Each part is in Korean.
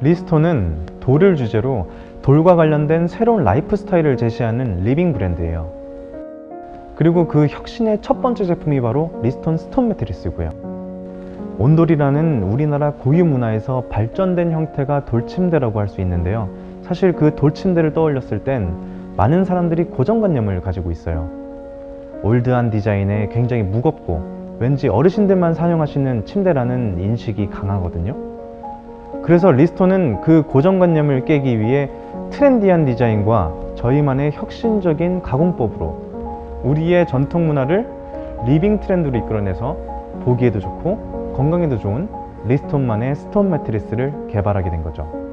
리스톤은 돌을 주제로 돌과 관련된 새로운 라이프 스타일을 제시하는 리빙 브랜드예요. 그리고 그 혁신의 첫 번째 제품이 바로 리스톤 스톤 매트리스고요. 온돌이라는 우리나라 고유 문화에서 발전된 형태가 돌침대라고 할 수 있는데요. 사실 그 돌침대를 떠올렸을 땐 많은 사람들이 고정관념을 가지고 있어요. 올드한 디자인에 굉장히 무겁고 왠지 어르신들만 사용하시는 침대라는 인식이 강하거든요. 그래서 리스톤은 그 고정관념을 깨기 위해 트렌디한 디자인과 저희만의 혁신적인 가공법으로 우리의 전통 문화를 리빙 트렌드로 이끌어내서 보기에도 좋고 건강에도 좋은 리스톤만의 스톤 매트리스를 개발하게 된 거죠.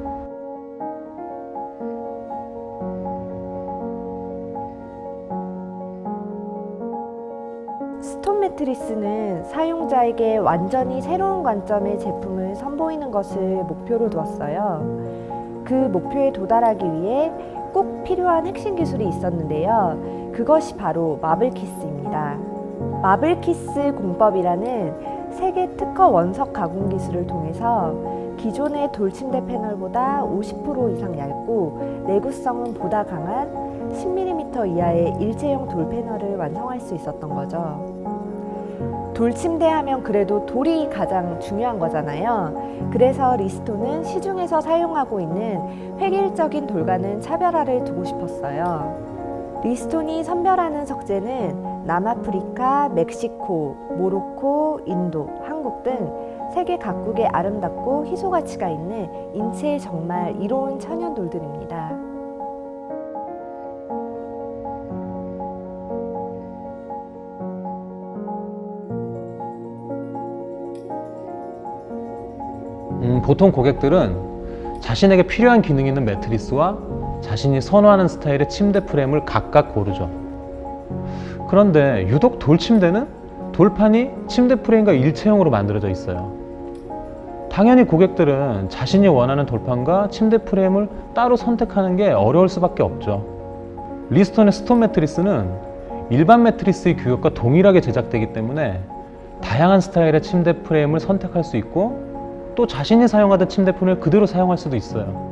스톤 매트리스는 사용자에게 완전히 새로운 관점의 제품을 선보이는 것을 목표로 두었어요. 그 목표에 도달하기 위해 꼭 필요한 핵심 기술이 있었는데요. 그것이 바로 마블키스입니다. 마블키스 공법이라는 세계 특허 원석 가공 기술을 통해서 기존의 돌침대 패널보다 50% 이상 얇고 내구성은 보다 강한 10mm 이하의 일체형 돌 패널을 완성할 수 있었던 거죠. 돌 침대 하면 그래도 돌이 가장 중요한 거잖아요. 그래서 리스톤은 시중에서 사용하고 있는 획일적인 돌과는 차별화를 두고 싶었어요. 리스톤이 선별하는 석재는 남아프리카, 멕시코, 모로코, 인도, 한국 등 세계 각국의 아름답고 희소 가치가 있는 인체에 정말 이로운 천연 돌들입니다. 음, 보통 고객들은 자신에게 필요한 기능이 있는 매트리스와 자신이 선호하는 스타일의 침대 프레임을 각각 고르죠. 그런데 유독 돌 침대는 돌판이 침대 프레임과 일체형으로 만들어져 있어요. 당연히 고객들은 자신이 원하는 돌판과 침대 프레임을 따로 선택하는 게 어려울 수밖에 없죠. 리스톤의 스톤 매트리스는 일반 매트리스의 규격과 동일하게 제작되기 때문에 다양한 스타일의 침대 프레임을 선택할 수 있고 또 자신이 사용하던 침대 프레임을 그대로 사용할 수도 있어요.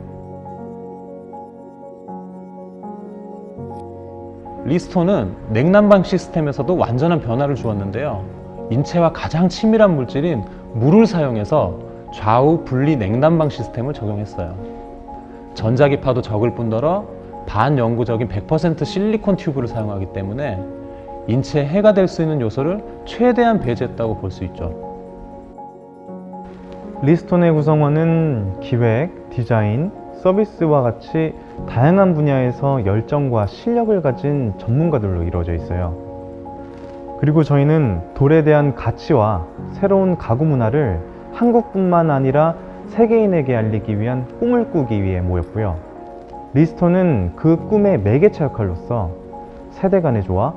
리스톤은 냉난방 시스템에서도 완전한 변화를 주었는데요. 인체와 가장 친밀한 물질인 물을 사용해서 좌우 분리 냉난방 시스템을 적용했어요. 전자기파도 적을 뿐더러 반영구적인 100% 실리콘 튜브를 사용하기 때문에 인체에 해가 될 수 있는 요소를 최대한 배제했다고 볼 수 있죠. 리스톤의 구성원은 기획, 디자인, 서비스와 같이 다양한 분야에서 열정과 실력을 가진 전문가들로 이루어져 있어요. 그리고 저희는 돌에 대한 가치와 새로운 가구 문화를 한국뿐만 아니라 세계인에게 알리기 위한 꿈을 꾸기 위해 모였고요. 리스톤은 그 꿈의 매개체 역할로서 세대 간의 조화,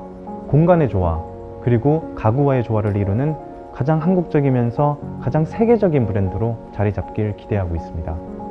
공간의 조화, 그리고 가구와의 조화를 이루는 가장 한국적이면서 가장 세계적인 브랜드로 자리 잡길 기대하고 있습니다.